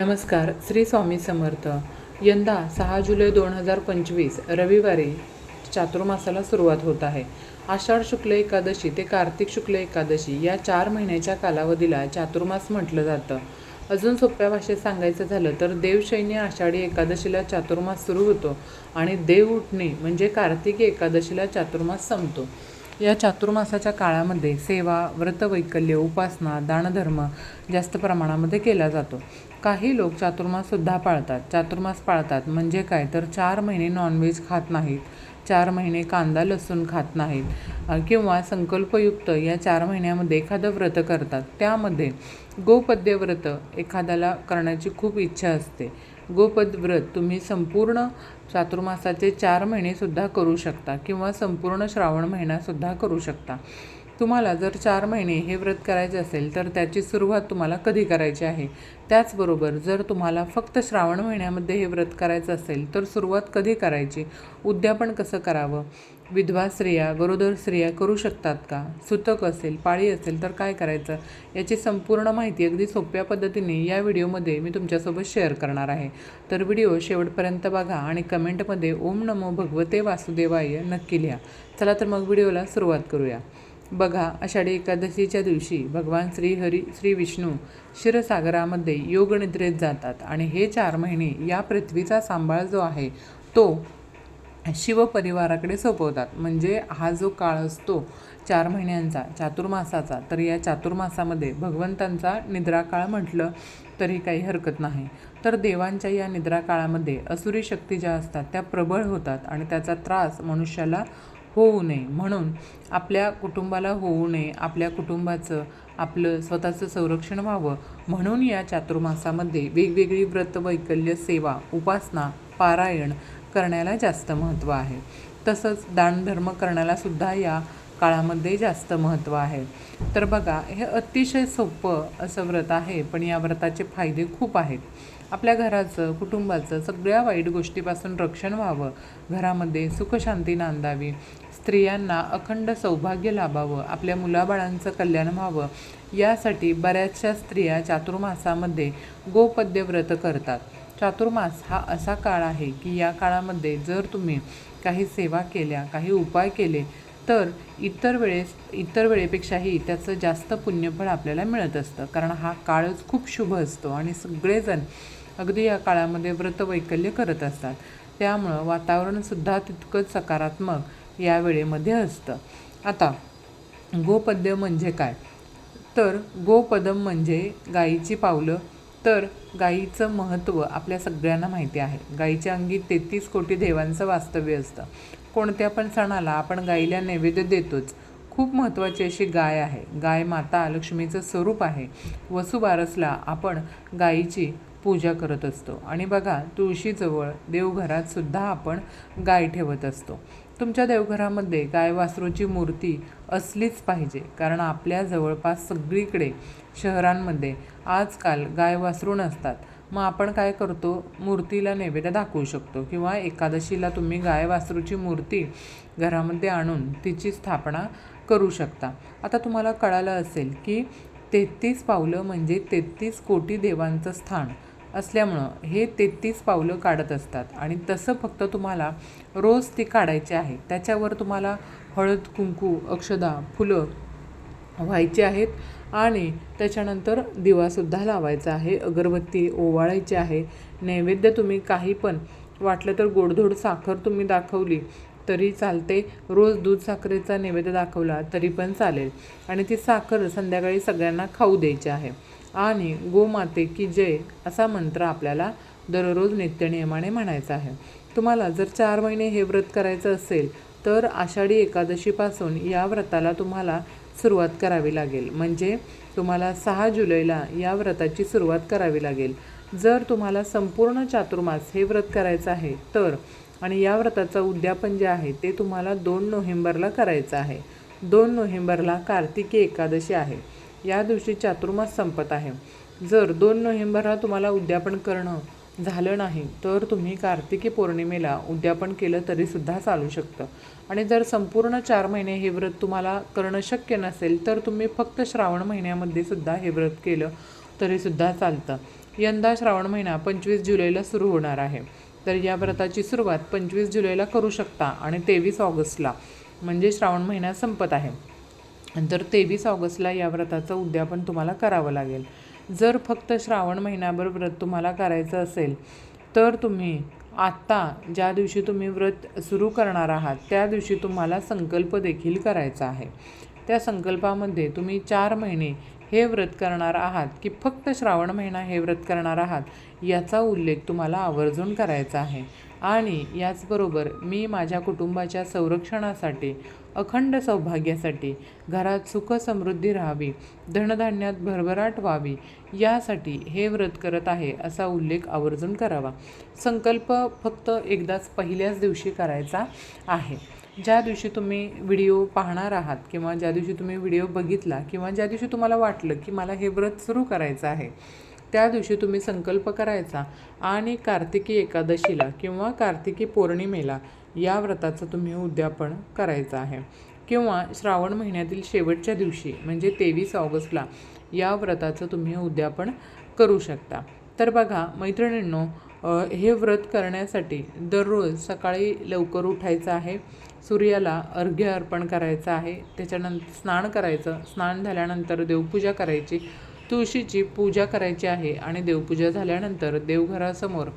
नमस्कार श्री स्वामी समर्थ. यंदा सहा जुलै दोन हजार पंचवीस रविवारी चातुर्मासाला सुरुवात होत आहे. आषाढ शुक्ल एकादशी ते कार्तिक शुक्ल एकादशी या चार महिन्याच्या कालावधीला चातुर्मास म्हटलं जातं. अजून सोप्या भाषेत सांगायचं झालं तर देवशैनी आषाढी एकादशीला चातुर्मास सुरू होतो आणि देव उठणी म्हणजे कार्तिकी एकादशीला चातुर्मास संपतो. या चातुर्मासाच्या काळामध्ये सेवा व्रतवैकल्य उपासना दानधर्म जास्त प्रमाणामध्ये केला जातो. काही लोक चातुर्माससुद्धा पाळतात. चातुर्मास पाळतात म्हणजे काय? तर चार महिने नॉनव्हेज खात नाहीत. चार महिने कांदा लसूण खात नाहीत. किंवा संकल्पयुक्त या चार महिन्यामध्ये एखादं व्रत करतात. त्यामध्ये गोपद्य व्रत एखाद्याला करण्याची खूप इच्छा असते. गोपद व्रत तुम्ही संपूर्ण चातुर्मासाचे चार महिनेसुद्धा करू शकता किंवा संपूर्ण श्रावण महिनासुद्धा करू शकता. तुम्हाला जर चार महिने हे व्रत करायचे असेल तर त्याची सुरुवात तुम्हाला कधी करायची आहे? त्याचबरोबर जर तुम्हाला फक्त श्रावण महिन्यामध्ये हे व्रत करायचं असेल तर सुरुवात कधी करायची? उद्यापन कसं करावं? विधवा स्त्रिया गरोदर स्त्रिया करू शकतात का? सुतक असेल पाळी असेल तर काय करायचं? याची संपूर्ण माहिती अगदी सोप्या पद्धतीने या व्हिडिओमध्ये मी तुमच्यासोबत शेअर करणार आहे. तर व्हिडिओ शेवटपर्यंत बघा आणि कमेंटमध्ये ओम नमो भगवते वासुदेवाय नक्की लिहा. चला तर मग व्हिडिओला सुरुवात करूया. बघा आषाढी एकादशीच्या दिवशी भगवान श्री हरी श्री विष्णू क्षीरसागरामध्ये योगनिद्रेत जातात आणि हे चार महिने या पृथ्वीचा सांभाळ जो आहे तो शिवपरिवाराकडे सोपवतात. म्हणजे हा जो काळ असतो चार महिन्यांचा चातुर्मासाचा तर या चातुर्मासामध्ये भगवंतांचा निद्रा काळ म्हटलं तरी काही हरकत नाही. तर देवांच्या या निद्रा काळामध्ये असुरी शक्ती ज्या असतात त्या प्रबळ होतात आणि त्याचा त्रास मनुष्याला होऊ नये. म्हणून आपल्या कुटुंबाला होऊ नये आपल्या कुटुंबाचं आपलं स्वतःचं संरक्षण व्हावं. म्हणून या चातुर्मासामध्ये वेगवेगळी व्रत वैकल्य सेवा उपासना पारायण करण्याला जास्त महत्त्व आहे. तसंच दानधर्म करण्यालासुद्धा या काळामध्ये जास्त महत्त्व आहे. तर बघा हे अतिशय सोपं असं व्रत आहे पण या व्रताचे फायदे खूप आहेत. आपल्या घराचं कुटुंबाचं सगळ्या वाईट गोष्टीपासून रक्षण व्हावं घरामध्ये सुखशांती नांदावी. स्त्रियांना अखंड सौभाग्य लाभावं आपल्या मुलाबाळांचं कल्याण व्हावं यासाठी बऱ्याचशा स्त्रिया चातुर्मासामध्ये गोपद्य व्रत करतात. चातुर्मास हा असा काळ आहे की या काळामध्ये जर तुम्ही काही सेवा केल्या काही उपाय केले तर इतर वेळेस इतर वेळेपेक्षाही त्याचं जास्त पुण्यफळ आपल्याला मिळत असतं. कारण हा काळच खूप शुभ असतो आणि सगळेजण अगदी या काळामध्ये व्रतवैकल्य करत असतात. त्यामुळं वातावरणसुद्धा तितकंच सकारात्मक या वेळेमध्ये असतं. आता गोपद्य म्हणजे काय? तर गोपदम म्हणजे गाईची पावलं. तर गाईचं महत्त्व आपल्या सगळ्यांना माहिती आहे. गाईच्या अंगी तेहतीस कोटी देवांचं वास्तव्य असतं. कोणत्या पण सणाला आपण गाईला नैवेद्य देतोच. खूप महत्त्वाची अशी गाय आहे. गाय माता लक्ष्मीचं स्वरूप आहे. वसुबारसला आपण गाईची पूजा करत असतो. आणि बघा तुळशीजवळ देवघरात सुद्धा आपण गाय ठेवत असतो. तुमच्या देवघरामध्ये गाय वासरूची मूर्ती असलीच पाहिजे कारण आपल्या जवळपास सगळीकडे शहरांमध्ये आजकाल गाय वासरू नसतात. मग आपण काय करतो? मूर्तीला नैवेद्य दाखवू शकतो किंवा एकादशीला तुम्ही गाय वासरूची मूर्ती घरामध्ये आणून तिची स्थापना करू शकता. आता तुम्हाला कळालं असेल की तेहतीस पावलं म्हणजे तेहतीस कोटी देवांचं स्थान. असल्यामुळं हे तेहतीस पावलं काढत असतात. आणि तसं फक्त तुम्हाला रोज ती काढायची आहे. त्याच्यावर तुम्हाला हळद कुंकू अक्षदा फुलं व्हायची आहेत. आणि त्याच्यानंतर दिवासुद्धा लावायचा आहे. अगरबत्ती ओवाळायची आहे. नैवेद्य तुम्ही काही पण वाटलं तर गोडधोड साखर तुम्ही दाखवली तरी चालते. रोज दूध साखरेचा नैवेद्य दाखवला तरी पण चालेल. आणि ती साखर संध्याकाळी सगळ्यांना खाऊ द्यायची आहे. आणि गोमाते की जय असा मंत्र आपल्याला दररोज नित्यनियमाने म्हणायचा आहे. तुम्हाला जर चार महिने हे व्रत करायचं असेल तर आषाढी एकादशीपासून या व्रताला तुम्हाला सुरुवात करावी लागेल. म्हणजे तुम्हाला सहा जुलैला या व्रताची सुरुवात करावी लागेल. जर तुम्हाला संपूर्ण चातुर्मास हे व्रत करायचं आहे तर आणि या व्रताचं उद्यापन जे आहे ते तुम्हाला दोन नोव्हेंबरला करायचं आहे. दोन नोव्हेंबरला कार्तिकी एकादशी आहे. या दिवशी चातुर्मास संपत आहे. जर दोन नोव्हेंबरला तुम्हाला उद्यापन करणं झालं नाही तर तुम्ही कार्तिकी पौर्णिमेला उद्यापन केलं तरीसुद्धा चालू शकतं. आणि जर संपूर्ण चार महिने हे व्रत तुम्हाला करणं शक्य नसेल तर तुम्ही फक्त श्रावण महिन्यामध्ये सुद्धा हे व्रत केलं तरीसुद्धा चालतं. यंदा श्रावण महिना पंचवीस जुलैला सुरू होणार आहे. तर या व्रताची सुरुवात पंचवीस जुलैला करू शकता आणि तेवीस ऑगस्टला म्हणजे श्रावण महिना संपत आहे. तर तेवीस ऑगस्टला या व्रताचं उद्यापन तुम्हाला करावं लागेल. जर फक्त श्रावण महिनाभर व्रत तुम्हाला करायचं असेल तर तुम्ही आत्ता ज्या दिवशी तुम्ही व्रत सुरू करणार आहात त्या दिवशी तुम्हाला संकल्प देखील करायचा आहे. त्या संकल्पामध्ये तुम्ही चार महिने हे व्रत करणार आहात की फक्त श्रावण महिना हे व्रत करणार आहात याचा उल्लेख तुम्हाला आवर्जून करायचा आहे. आणि याचबरोबर मी माझ्या कुटुंबाच्या संरक्षणासाठी अखंड सौभाग्यासाठी घरात सुख समृद्धी राहावी धनधान्यात भरभराट व्हावी यासाठी हे व्रत करत आहे असा उल्लेख आवर्जून करावा. संकल्प फक्त एकदाच पहिल्याच दिवशी करायचा आहे. ज्या दिवशी तुम्ही व्हिडिओ पाहणार आहात किंवा ज्या दिवशी तुम्ही व्हिडिओ बघितला किंवा ज्या दिवशी तुम्हाला वाटलं की मला हे व्रत सुरू करायचं आहे त्या दिवशी तुम्ही संकल्प करायचा आणि कार्तिकी एकादशीला किंवा कार्तिकी पौर्णिमेला या व्रताचं तुम्ही उद्यापन करायचं आहे. किंवा श्रावण महिन्यातील शेवटच्या दिवशी म्हणजे तेवीस ऑगस्टला या व्रताचं तुम्ही उद्यापन करू शकता. तर बघा मैत्रिणींनो हे व्रत करण्यासाठी दररोज सकाळी लवकर उठायचं आहे सूर्याला अर्घ्य अर्पण करायचं आहे त्याच्यानंतर स्नान करायचं स्नान झाल्यानंतर देवपूजा करायची तुळशीची पूजा करायची आहे आणि देवपूजा झाल्यानंतर देवघरासमोर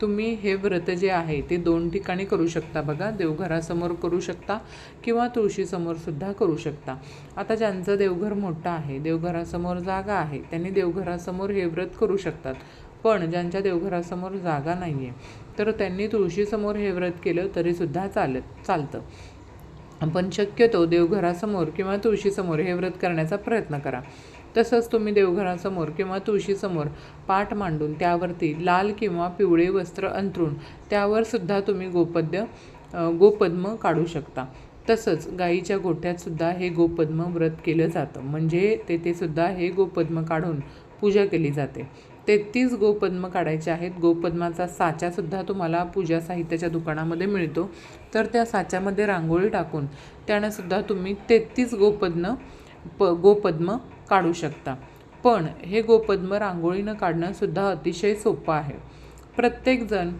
तुम्ही हे व्रत जे आहे ते दोन ठिकाणी करू शकता बघा. देवघरासमोर करू शकता किंवा तुळशीसमोरसुद्धा करू शकता. आता ज्यांचं देवघर मोठं आहे देवघरासमोर जागा आहे त्यांनी देवघरासमोर हे व्रत करू शकतात. पण ज्यांच्या देवघरासमोर जागा नाही आहे तर त्यांनी तुळशीसमोर हे व्रत केलं तरीसुद्धा चालत चालतं. पण शक्यतो देवघरासमोर किंवा तुळशीसमोर हे व्रत करण्याचा प्रयत्न करा. तसंच तुम्ही देवघरासमोर किंवा तुळशीसमोर पाठ मांडून त्यावरती लाल किंवा पिवळे वस्त्र अंतरून त्यावर सुद्धा तुम्ही गोपद्य गोपद्म काढू शकता. तसंच गाईच्या गोठ्यातसुद्धा हे गोपद्म व्रत केलं जातं. म्हणजे तेथेसुद्धा हे गोपद्म काढून पूजा केली जाते. तेहतीस गोपद्म काढायचे आहेत. गोपद्माचा साच्यासुद्धा तुम्हाला पूजा साहित्याच्या दुकानामध्ये मिळतो. तर त्या साच्यामध्ये रांगोळी टाकून त्यानंसुद्धा तुम्ही तेहतीस गोपद्म प गोपद्म काढू शकता. पण हे गोपद्म रांगोळीनं काढणंसुद्धा अतिशय सोपं आहे. प्रत्येकजण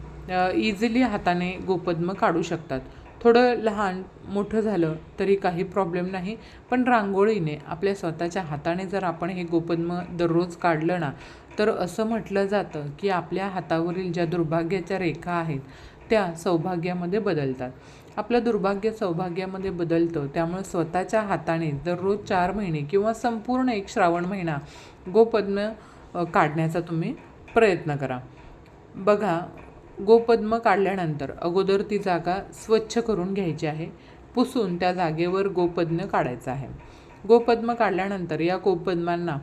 इझिली हाताने गोपद्म काढू शकतात. थोडं लहान मोठं झालं तरी काही प्रॉब्लेम नाही पण रांगोळीने आपल्या स्वतःच्या हाताने जर आपण हे गोपद्म दररोज काढलं ना तर असं म्हटलं जातं की आपल्या हातावरील ज्या दुर्भाग्याच्या रेखा आहेत त्या सौभाग्यामध्ये बदलतात. आपलं दुर्भाग्य सौभाग्यामध्ये बदलतं. त्यामुळे स्वतःच्या हाताने दररोज चार महिने किंवा संपूर्ण एक श्रावण महिना गोपद्म काढण्याचा तुम्ही प्रयत्न करा. बघा गोपद्म काढल्यानंतर अगोदर ती जागा स्वच्छ करून घ्यायची आहे. पुसून त्या जागेवर गोपद्म काढायचं आहे. गोपद्म काढल्यानंतर या गोपद्मांना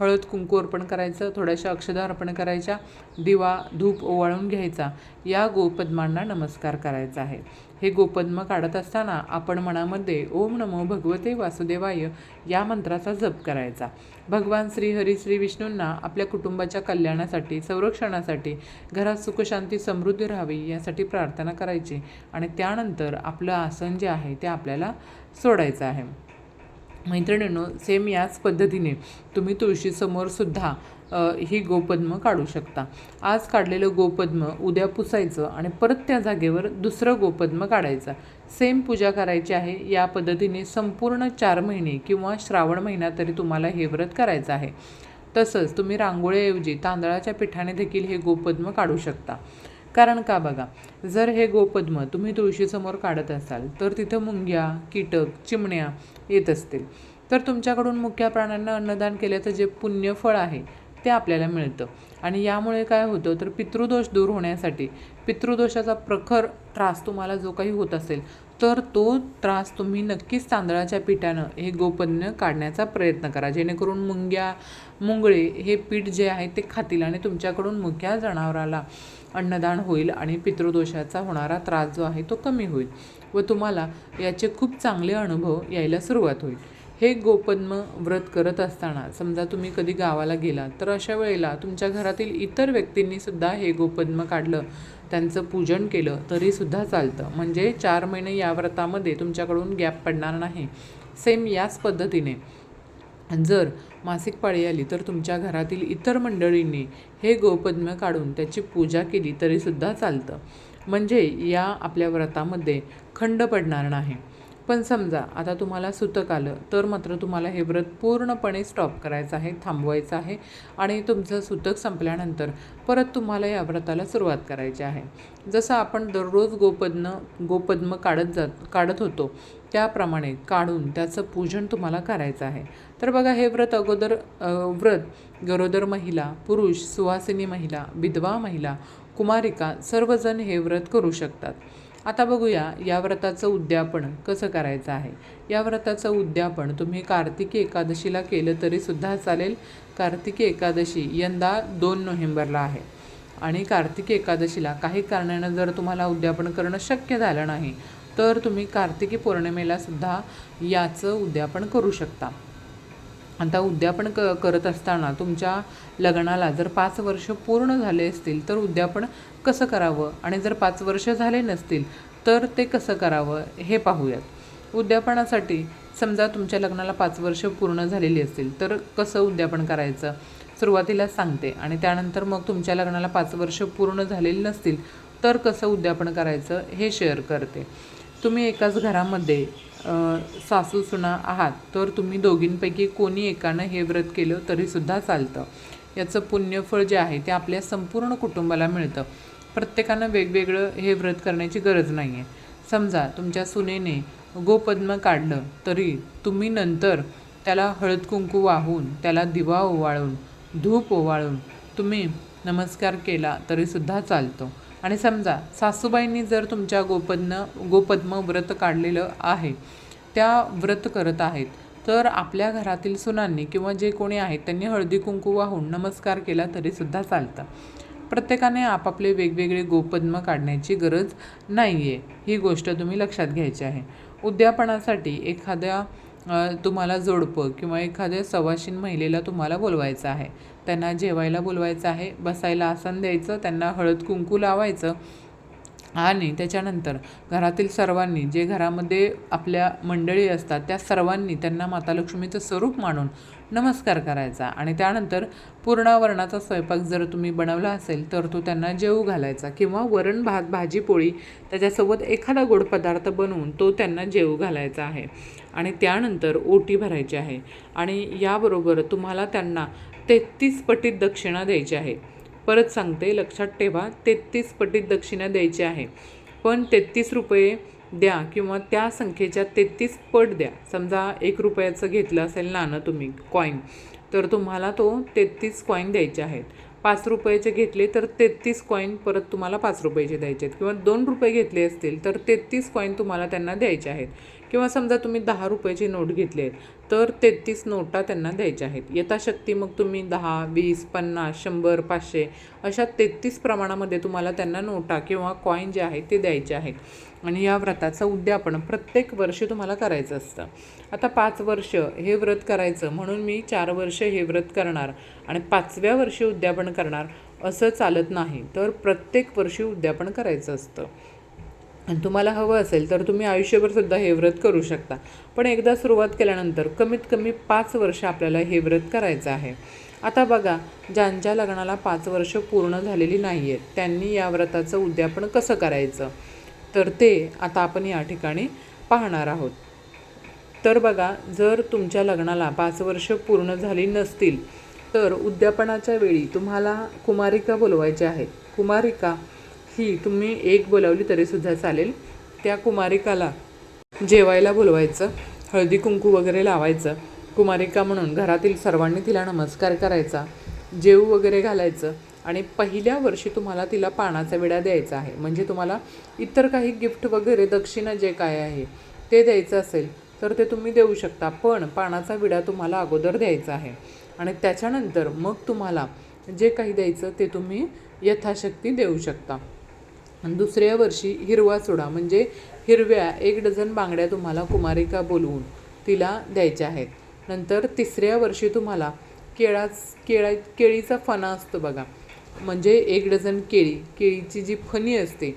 हळद कुंकू अर्पण करायचं थोड्याशा अक्षदा अर्पण करायच्या दिवा धूप ओवाळून घ्यायचा. या गोपद्मांना नमस्कार करायचा आहे. हे गोपद्म काढत असताना आपण मनामध्ये ओम नमो भगवते वासुदेवाय या मंत्राचा जप करायचा. भगवान श्री हरी श्री विष्णूंना आपल्या कुटुंबाच्या कल्याणासाठी संरक्षणासाठी घरात सुखशांती समृद्धी राहावी यासाठी प्रार्थना करायची आणि त्यानंतर आपलं आसन जे आहे ते आपल्याला सोडायचं आहे. मैत्रिणींनो सेम याच पद्धतीने तुम्ही तुळशीसमोरसुद्धा ही गोपद्म काढू शकता. आज काढलेलं गोपद्म उद्या पुसायचं आणि परत त्या जागेवर दुसरं गोपद्म काढायचं. सेम पूजा करायची आहे या पद्धतीने संपूर्ण चार महिने किंवा श्रावण महिना तरी तुम्हाला हे व्रत करायचं आहे. तसंच तुम्ही रांगोळीऐवजी तांदळाच्या पिठाने देखील हे गोपद्म काढू शकता. कारण का बघा? जर हे गोपद्म तुम्ही तुळशीसमोर काढत असाल तर तिथं मुंग्या कीटक चिमण्या येत असतील. तर तुमच्याकडून मुख्या प्राण्यांना अन्नदान केल्याचं जे पुण्यफळ आहे ते आपल्याला मिळतं. आणि यामुळे काय होतं तर पितृदोष दूर होण्यासाठी पितृदोषाचा प्रखर त्रास तुम्हाला जो काही होत असेल तर तो त्रास तुम्ही नक्कीच तांदळाच्या पिठानं हे गोपन्य काढण्याचा प्रयत्न करा. जेणेकरून मुंग्या मुंगळे हे पीठ जे आहे ते खातील आणि तुमच्याकडून मुख्या जनावराला अन्नदान होईल आणि पितृदोषाचा होणारा त्रास जो आहे तो कमी होईल व तुम्हाला याचे खूप चांगले अनुभव यायला सुरुवात होईल. हे गोपद्म व्रत करत असताना समजा तुम्ही कधी गावाला गेला तर अशा वेळेला तुमच्या घरातील इतर व्यक्तींनीसुद्धा हे गोपद्म काढलं त्यांचं पूजन केलं तरीसुद्धा चालतं. म्हणजे चार महिने या व्रतामध्ये तुमच्याकडून गॅप पडणार नाही. सेम याच पद्धतीने जर मासिक पाळी आली तर तुमच्या घरातील इतर मंडळींनी हे गोपद्म काढून त्याची पूजा केली तरीसुद्धा चालतं. म्हणजे या आपल्या व्रतामध्ये खंड पडणार नाही. पण समजा आता तुम्हाला सुतक आलं तर मात्र तुम्हाला हे व्रत पूर्णपणे स्टॉप करायचं आहे थांबवायचं आहे आणि तुमचं सुतक संपल्यानंतर परत तुम्हाला या व्रताला सुरुवात करायची आहे. जसं आपण दररोज गोपद्म गोपद्म काढत जात काढत होतो त्याप्रमाणे काढून त्याचं पूजन तुम्हाला करायचं आहे. तर बघा हे व्रत अगोदर व्रत गरोदर महिला पुरुष सुवासिनी महिला विधवा महिला कुमारिका सर्वजण हे व्रत करू शकतात. आता बघूया या व्रताचं उद्यापन कसं करायचं आहे? या व्रताचं उद्यापन तुम्ही कार्तिकी एकादशीला केलं तरीसुद्धा चालेल. कार्तिकी एकादशी यंदा दोन नोव्हेंबरला आहे. आणि कार्तिकी एकादशीला काही कारणानं जर तुम्हाला उद्यापन करणं शक्य झालं नाही तर तुम्ही कार्तिकी पौर्णिमेला सुद्धा याचं उद्यापन करू शकता. आता उद्यापन क करत असताना तुमच्या लग्नाला जर पाच वर्ष पूर्ण झाले असतील तर उद्यापन कसं करावं? आणि जर पाच वर्ष झाले नसतील तर ते कसं करावं? हे पाहूयात. उद्यापनासाठी समजा तुमच्या लग्नाला पाच वर्ष पूर्ण झालेली असतील तर कसं उद्यापन करायचं? सुरुवातीला सांगते. आणि त्यानंतर मग तुमच्या लग्नाला पाच वर्ष पूर्ण झालेली नसतील तर कसं उद्यापन करायचं हे शेअर करते. तुम्ही एकाच घरामध्ये सासू सुना आहात तर तुम्ही दोघींपैकी कोणी एकानं हे व्रत केलं तरीसुद्धा चालतं. याचं पुण्यफळ जे आहे ते आपल्या संपूर्ण कुटुंबाला मिळतं. प्रत्येकानं वेगवेगळं हे व्रत करण्याची गरज नाही आहे समजा तुमच्या सुनेने गोपद्म काढलं तरी तुम्ही नंतर त्याला हळद कुंकू वाहून त्याला दिवा ओवाळून धूप ओवाळून तुम्ही नमस्कार केला तरीसुद्धा चालतो. आणि समजा सासूबाईंनी जर तुमच्या गोपद्म गोपद्म व्रत काढलेलं आहे त्या व्रत करत आहेत तर आपल्या घरातील सुनांनी किंवा जे कोणी आहेत त्यांनी हळदी कुंकू वाहून नमस्कार केला तरीसुद्धा चालतं. प्रत्येकाने आपापले वेगवेगळे गोपद्म काढण्याची गरज नाही आहे ही गोष्ट तुम्ही लक्षात घ्यायची आहे. उद्यापनासाठी एखाद्या तुम्हाला जोडपं किंवा एखाद्या सवाशीन महिलेला तुम्हाला बोलवायचं आहे. त्यांना जेवायला बोलवायचं आहे बसायला आसन द्यायचं त्यांना हळद कुंकू लावायचं आणि त्याच्यानंतर घरातील सर्वांनी जे घरामध्ये आपल्या मंडळी असतात त्या सर्वांनी त्यांना माता लक्ष्मीचं स्वरूप मानून नमस्कार करायचा आणि त्यानंतर पूर्णावरणाचा स्वयंपाक जर तुम्ही बनवला असेल तर तो त्यांना जेवू घालायचा किंवा वरण भात भाजी पोळी त्याच्यासोबत एखादा गोड पदार्थ बनवून तो त्यांना जेवू घालायचा आहे. आणि त्यानंतर ओटी भरायची आहे. आणि याबरोबर तुम्हाला त्यांना तेहतीस पटीत दक्षिणा द्यायची आहे. परत सांगते लक्षात ठेवा तेहतीस पटीत दक्षिणा द्यायची आहे. पण तेहतीस रुपये द्या किंवा त्या संख्येच्या तेहतीस पट द्या. समजा एक रुपयाचं घेतलं असेल नाणं तुम्ही कॉईन तर तुम्हाला तो तेहतीस कॉईन द्यायचे आहेत. पाच रुपयाचे घेतले तर तेहतीस कॉईन परत तुम्हाला पाच रुपयाचे द्यायचे आहेत. किंवा दोन रुपये घेतले असतील तर तेहतीस कॉईन तुम्हाला त्यांना द्यायचे आहेत. किंवा समजा तुम्ही दहा रुपयाची नोट घेतली आहे तर तेहतीस नोटा त्यांना द्यायच्या आहेत. यथाशक्ती मग तुम्ही दहा वीस पन्नास शंभर पाचशे अशा तेहतीस प्रमाणामध्ये तुम्हाला त्यांना नोटा किंवा कॉईन जे आहेत ते द्यायचे आहेत. आणि या व्रताचं उद्यापन प्रत्येक वर्षी तुम्हाला करायचं असतं. आता पाच वर्ष हे व्रत करायचं म्हणून मी चार वर्ष हे व्रत करणार आणि पाचव्या वर्षी उद्यापन करणार असं चालत नाही. तर प्रत्येक वर्षी उद्यापन करायचं असतं. आणि तुम्हाला हवं असेल तर तुम्ही आयुष्यभरसुद्धा हे व्रत करू शकता. पण एकदा सुरुवात केल्यानंतर कमीत कमी पाच वर्ष आपल्याला हे व्रत करायचं आहे. आता बघा ज्यांच्या लग्नाला पाच वर्ष पूर्ण झालेली नाही आहेत त्यांनी या व्रताचं उद्यापन कसं करायचं? तर ते आता आपण या ठिकाणी पाहणार आहोत. तर बघा जर तुमच्या लग्नाला पाच वर्ष पूर्ण झाली नसतील तर उद्यापनाच्या वेळी तुम्हाला कुमारिका बोलवायच्या आहेत. कुमारिका ही तुम्ही एक बोलावली तरीसुद्धा चालेल. त्या कुमारिकाला जेवायला बोलवायचं हळदी कुंकू वगैरे लावायचं. कुमारिका म्हणून घरातील सर्वांनी तिला नमस्कार करायचा जेवू वगैरे घालायचं आणि पहिल्या वर्षी तुम्हाला तिला पानाचा विडा द्यायचा आहे. म्हणजे तुम्हाला इतर काही गिफ्ट वगैरे दक्षिणा जे काय आहे ते द्यायचं असेल तर ते तुम्ही देऊ शकता. पण पानाचा विडा तुम्हाला अगोदर द्यायचा आहे. आणि त्याच्यानंतर मग तुम्हाला जे काही द्यायचं ते तुम्ही यथाशक्ती देऊ शकता. आणि दुसऱ्या वर्षी हिरवा चुडा म्हणजे हिरव्या एक डझन बांगड्या तुम्हाला कुमारिका बोलवून तिला द्यायच्या आहेत. नंतर तिसऱ्या वर्षी तुम्हाला केळा केळा केळीचा फणा असतो बघा. म्हणजे एक डझन केळी केळीची जी फणी असते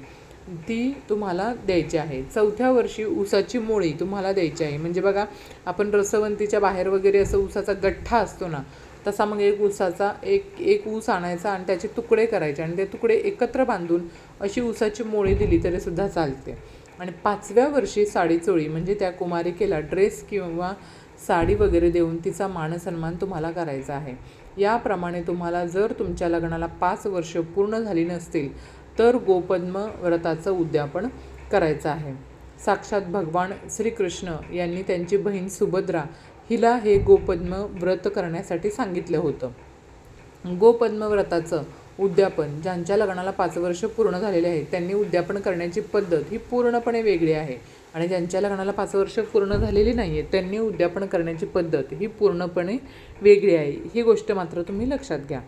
ती तुम्हाला द्यायची आहे. चौथ्या वर्षी ऊसाची मोळी तुम्हाला द्यायची आहे. म्हणजे बघा आपण रसवंतीच्या बाहेर वगैरे असं ऊसाचा गठ्ठा असतो ना तसा मग एक ऊसाचा एक एक ऊस आणायचा आणि त्याचे तुकडे करायचे आणि ते तुकडे एकत्र बांधून अशी ऊसाची मोळी दिली तरी सुद्धा चालते. आणि पाचव्या वर्षी साडीचोळी म्हणजे त्या कुमारिकेला ड्रेस किंवा साडी वगैरे देऊन तिचा मानसन्मान तुम्हाला करायचा आहे. याप्रमाणे तुम्हाला जर तुमच्या लग्नाला पाच वर्ष पूर्ण झाली नसतील तर गोपद्म व्रताचं उद्यापन करायचं आहे. साक्षात भगवान श्रीकृष्ण यांनी त्यांची बहीण सुभद्रा हिला हे गोपद्म व्रत करण्यासाठी सांगितलं होतं. गोपद्म व्रताचं उद्यापन ज्यांच्या लग्नाला पाच वर्ष पूर्ण झालेले आहेत त्यांनी उद्यापन करण्याची पद्धत ही पूर्णपणे वेगळी आहे. आणि ज्यांच्या लग्नाला पाच वर्ष पूर्ण झालेली नाही आहे त्यांनी उद्यापन करण्याची पद्धत ही पूर्णपणे वेगळी आहे. ही गोष्ट मात्र तुम्ही लक्षात घ्या.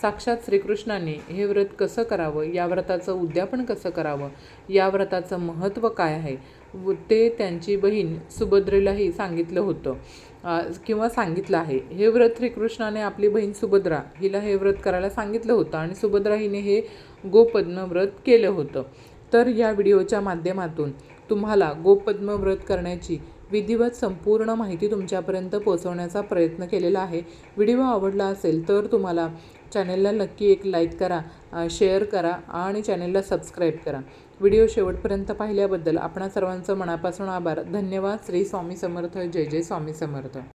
साक्षात श्रीकृष्णाने हे व्रत कसं करावं या व्रताचं उद्यापन कसं करावं या व्रताचं महत्त्व काय आहे ते त्यांची बहीण सुभद्रेलाही सांगितलं होतं. किंवा सांगितलं आहे. हे व्रत श्रीकृष्णाने आपली बहीण सुभद्रा हिला हे व्रत करायला सांगितलं होतं आणि सुभद्रा हिने हे गोपद्म व्रत केलं होतं. तर या व्हिडिओच्या माध्यमातून तुम्हाला गोपद्म व्रत करण्याची विधिवत संपूर्ण माहिती तुमच्यापर्यंत पोहोचवण्याचा प्रयत्न केलेला आहे. व्हिडिओ आवडला असेल तर तुम्हाला चॅनलला नक्की एक लाईक करा शेअर करा आणि चॅनलला सबस्क्राईब करा. व्हिडिओ शेवटपर्यंत पाहिल्याबद्दल आपणा सर्वांचं मनापासून आभार. धन्यवाद. श्री स्वामी समर्थ. जय जय स्वामी समर्थ.